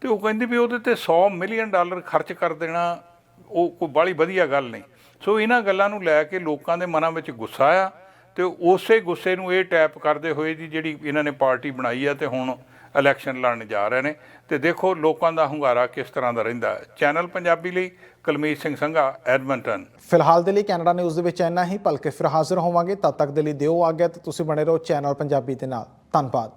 S2: ਤੇ ਉਹ ਕਹਿੰਦੀ ਵੀ ਉਹਦੇ ਤੇ 100 ਮਿਲੀਅਨ ਡਾਲਰ ਖਰਚ ਕਰ ਦੇਣਾ, ਉਹ ਕੋਈ ਬਾਲੀ ਵਧੀਆ ਗੱਲ ਨਹੀਂ। ਸੋ ਇਹਨਾਂ ਗੱਲਾਂ ਨੂੰ ਲੈ ਕੇ ਲੋਕਾਂ ਦੇ ਮਨਾਂ ਵਿੱਚ ਗੁੱਸਾ ਆ ਤੇ ਉਸੇ ਗੁੱਸੇ ਨੂੰ ਇਹ ਟੈਪ ਕਰਦੇ ਹੋਏ ਜੀ ਜਿਹੜੀ ਇਹਨਾਂ ਨੇ ਪਾਰਟੀ ਬਣਾਈ ਆ ਤੇ ਹੁਣ ਇਲੈਕਸ਼ਨ ਲੜਨ ਜਾ ਰਹੇ ਨੇ। ਤੇ ਦੇਖੋ ਲੋਕਾਂ ਦਾ ਹੁੰਗਾਰਾ ਕਿਸ ਤਰ੍ਹਾਂ ਦਾ ਰਹਿੰਦਾ। ਚੈਨਲ ਪੰਜਾਬੀ ਲਈ ਕੁਲਮੀਤ ਸਿੰਘ ਸੰਘਾ, ਐਡਮੰਟਨ।
S1: ਫਿਲਹਾਲ ਦੇ ਲਈ ਕੈਨੇਡਾ ਨਿਊਜ਼ ਦੇ ਵਿੱਚ ਇੰਨਾ ਹੀ। ਭਲਕੇ ਫਿਰ ਹਾਜ਼ਰ ਹੋਵਾਂਗੇ, ਤਦ ਤੱਕ ਦੇ ਲਈ ਦਿਓ ਆਗਿਆ ਤੇ ਤੁਸੀਂ ਬਣੇ ਰਹੋ ਚੈਨਲ ਪੰਜਾਬੀ ਦੇ ਨਾਲ। ਧੰਨਵਾਦ।